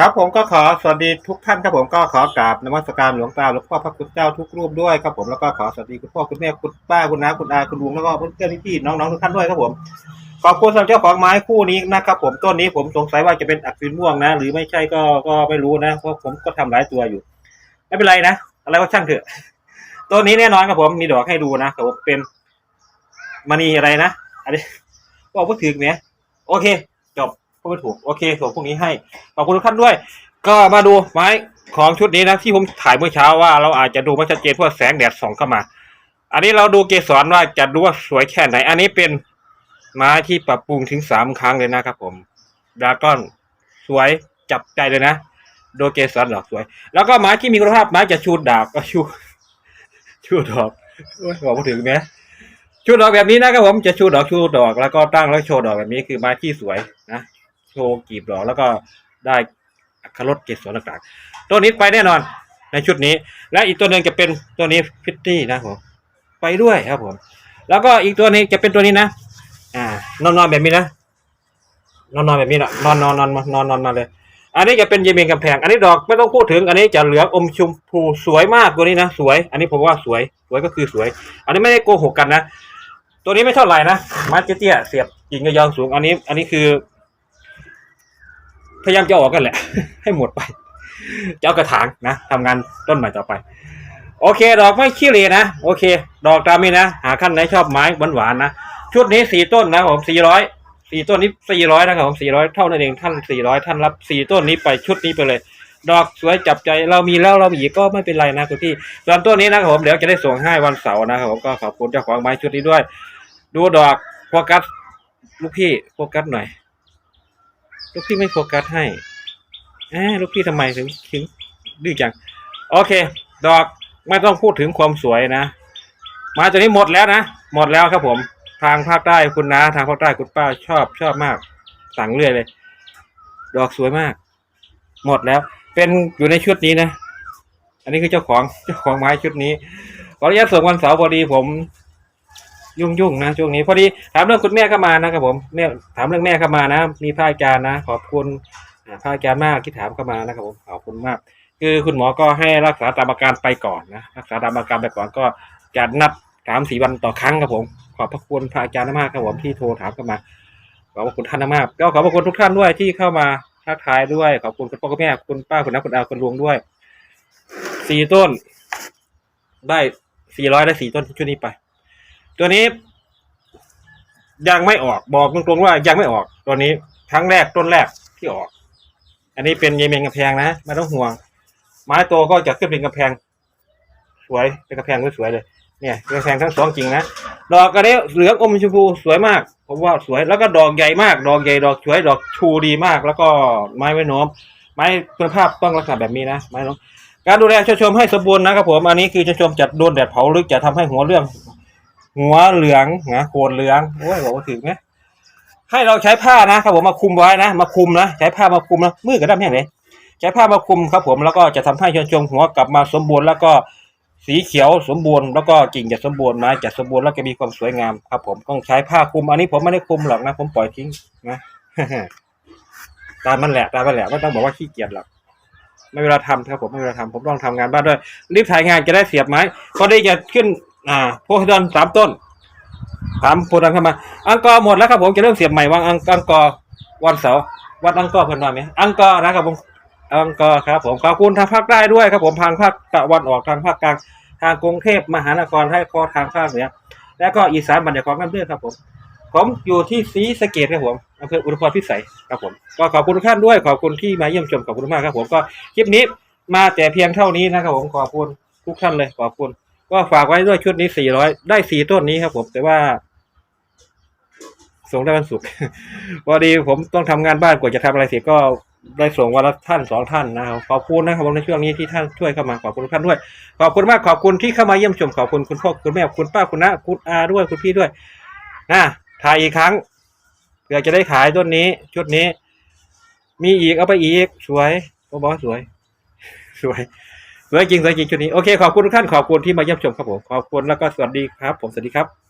ครับผมก็ขอสวัสดีทุกท่านครับผมก็ขอกราบนมัสการหลวงตาหลวงพ่อพระคุณเจ้าทุกรูปด้วยครับผมแล้วก็ขอสวัสดีคุณพ่อคุณแม่คุณป้าคุณน้าคุณอาคุณลุงแล้วก็เพื่อนๆพี่ๆน้องๆทุกท่านด้วยครับผมขอบคุณสำหรับเจ้าของไม้คู่นี้นะครับผมต้นนี้ผมสงสัยว่าจะเป็นอักษิณม่วงนะ หรือไม่ใช่ก็ก็ไม่รู้นะเพราะผมก็ทำหลายตัวอยู่ ไม่เป็นไรนะอะไรก็ช่างเถอะต้นนี้แน่นอนครับผมมีดอกให้ดูนะครับผมเป็นมณีอะไรนะอันนี้บอกว่าถึงเนี่ยโอเค จบพูดไม่ถูกโอเคส่งพวกนี้ให้ขอบคุณทุกท่านด้วย ก็มาดูไม้ของชุดนี้นะที่ผมถ่ายเมื่อเช้าว่าเราอาจจะดูไม่ชัดเจนเพราะแสงแดดส่องเข้ามา อันนี้เราดูเกสรว่าจะดูว่าสวยแค่ไหน อันนี้เป็นไม้ที่ปรับปรุงถึงสามครั้งเลยนะครับ ผมดาก้อนสวยจับใจเลยนะโดเกสรดอกสวย แล้วก็ไม้ที่มีคุณภาพไม้จะชูดาบก็ชูชูดอกบอกม่ถึงนะชูดอกแบบนี้นะครับผมจะชูดอกชูดอก แล้วก็ตั้งแล้วโชว์ดอกแบบนี้คือไม้ที่สวยนะ โชว์กีบดอกแล้วก็ได้อัครรสเกสรต่างๆ ตัวนี้ไปแน่นอนในชุดนี้ และอีกตัวหนึ่งจะเป็นตัวนี้ฟิตตี้นะผมไปด้วยครับผม แล้วก็อีกตัวนี้จะเป็นตัวนี้นะ อ่านอนนอนแบบนี้นะนอนนอนแบบนี้นะนอนนอนนอนนอนนอนมาเลย อันนี้จะเป็นเยเมนกำแพง อันนี้ดอกไม่ต้องพูดถึง อันนี้จะเหลืองอมชมพูสวยมากตัวนี้นะสวย อันนี้ผมว่าสวยสวยก็คือสวย อันนี้ไม่ได้โกหกกันนะ ตัวนี้ไม่เท่าไหร่นะไม้เตี้ยเสียบกิ่งยาวๆสูง อันนี้ อันนี้คือ พยายามจะออกกันแหละ ให้หมดไปจะเอากระถางนะทำงานต้นใหม่ต่อไป โอเค ดอกไม่ขี้เหร่นะ โอเค ดอกตามนี้นะ หาขั้นไหนชอบไม้หวานๆนะชุดนี้สี่ต้นนะผมสี่ร้อยสี่ต้นนี้สี่ร้อยนะครับผมสี่ร้อยเท่านั้นเองท่านสี่ร้อยท่านรับสี่ต้นนี้ไปชุดนี้ไปเลย ดอกสวยจับใจเรามีแล้วเรามีอีกก็ไม่เป็นไรนะคุณพี่ส่วนต้นนี้นะครับผมเดี๋ยวจะได้ส่งให้วันเสาร์นะครับผมก็ขอบคุณเจ้าของไม้ชุดนี้ด้วย ดูดอกโฟกัสลูกพี่โฟกัสหน่อย ลูกพี่ไม่โฟกัสให้แอลูกพี่ทำไมถึงถึงดื้อจังโอเค ดอกไม่ต้องพูดถึงความสวยนะ มาตัวนี้หมดแล้วนะ หมดแล้วครับผม ทางภาคใต้คุณนะ ทางภาคใต้คุณป้าชอบชอบมาก สั่งเรื่อยเลย ดอกสวยมาก หมดแล้ว เป็นอยู่ในชุดนี้นะ อันนี้คือเจ้าของเจ้าของไม้ชุดนี้ขออนุญาตส่งวันเสาร์พอดีผม ยุ่งยุ่งๆนะช่วงนี้พอดีถามเรื่องคุณแม่เข้ามานะครับผมแม่ถามเรื่องแม่เข้ามานะ มีพระอาจารย์นะ ขอบคุณอ่าพระอาจารย์มากที่ถามเข้ามานะครับผมขอบคุณมาก คือคุณหมอก็ให้รักษาตามอาการไปก่อนนะรักษาตามอาการไปก่อนก็จะนัดสามสี่วันต่อครั้งครับผม ขอบพระคุณพระอาจารย์มากครับผมที่โทรถามเข้ามาขอบพระคุณท่านมากก็ขอบพระคุณทุกท่านด้วยที่เข้ามาทักทายด้วย ขอบคุณคุณพ่อคุณแม่คุณป้าคุณน้าคุณอาคุณลุงด้วยสี่ต้น ได้สี่ร้อยได้สี่ต้นชุดนี้ไป ตัวนี้ ยังไม่ออกบอกตรงๆว่ายังไม่ออก ตัวนี้ครั้งแรกต้นแรกที่ออก อันนี้เป็นเยเมนกำแพงนะไม่ต้องห่วง ไม้โตก็จะขึ้นเป็นกำแพง สวยเป็นกำแพงสวยเลยเนี่ยกำแพงทั้งสองจริงนะดอกก็ได้เหลืองอมชมพูสวยมากผมว่าสวยแล้วก็ดอกใหญ่มาก ดอกใหญ่ดอกสวยดอกชูดีมาก แล้วก็ไม้ไว้โน้มไม้คุณภาพต้องลักษณะแบบนี้นะไม้โน้มการดูแลชชมให้สมบูรณ์นะครับผมอันนี้คือชชมจะโดนแดดเผาหรือจะทำให้หัวเรื่อง หัวเหลืองนะโคนเหลืองโอ้ยบอกว่าถึงไหมให้เราใช้ผ้านะครับผมมาคุมไว้นะ มาคุมนะใช้ผ้ามาคุมนะมือกระด้ามแห้งเลยใช้ผ้ามาคุมครับผมแล้วก็จะทำให้ชนชมหัวกลับมาสมบูรณ์แล้วก็สีเขียวสมบูรณ์แล้วก็กิ่งจะสมบูรณ์ไม้จะสมบูรณ์แล้วก็มีความสวยงามครับ ผมต้องใช้ผ้าคุมอันนี้ผมไม่ได้คุมหรอกนะ ผมปล่อยทิ้งนะตามมันแหละตามมันแหละไม่ต้องบอกว่าขี้เกียจหรอกไม่เวลาทำครับผมไม่เวลาทำผมต้องทำงานบ้านด้วยรีบถ่ายงานจะได้เสียบไม้พอได้จะขึ้น อ่าโพดอนสามต้นถามโพดังเข้ามา อังกอร์หมดแล้วครับผมจะเริ่มเสียบใหม่วันอังอังกอร์วันเสาร์วัดอังกอร์เพิ่นว่าไหมอังกอร์นะครับผมอังกอร์ครับผมขอบคุณทางภาคใต้ด้วยครับผมทางภาคตะวันออกทางภาคกลางทางกรุงเทพมหานครให้คอทางภาคเหนือแล้วก็อีสานบรรยากาศกันด้วยครับผมผมอยู่ที่ศรีสะเกดครับผมอำเภออุทุมพรพิสัยครับผมก็ขอบคุณทุกท่านด้วยขอบคุณที่มาเยี่ยมชมขอบคุณมากครับผมก็คลิปนี้มาแต่เพียงเท่านี้นะครับผมขอบคุณทุกท่านเลยขอบคุณ ก็ฝากไว้ด้วยชุดนี้สี่ร้อยได้สี่ต้นนี้ครับผมแต่ว่า ส่งได้วันศุกร์พอดีผมต้องทำงานบ้านกว่าจะทำอะไรเสร็จก็ได้ส่งวันละท่านสองท่านนะครับขอบคุณนะครับผมในช่วงนี้ที่ท่านช่วยเข้ามาขอบคุณท่านด้วย ขอบคุณมากขอบคุณที่เข้ามาเยี่ยมชมขอบคุณคุณพ่อคุณแม่คุณป้าคุณน้าคุณอาด้วยคุณพี่ด้วยนะถ่ายอีกครั้งเพื่อจะได้ขายต้นนี้ ชุดนี้ มีอีกเอาไปอีก สวยบอกสวย สวย สวยจริงสวยจริงชุดนี้โอเคขอบคุณทุกท่านขอบคุณที่มาเยี่ยมชมครับผมขอบคุณแล้วก็สวัสดีครับ ผมสวัสดีครับ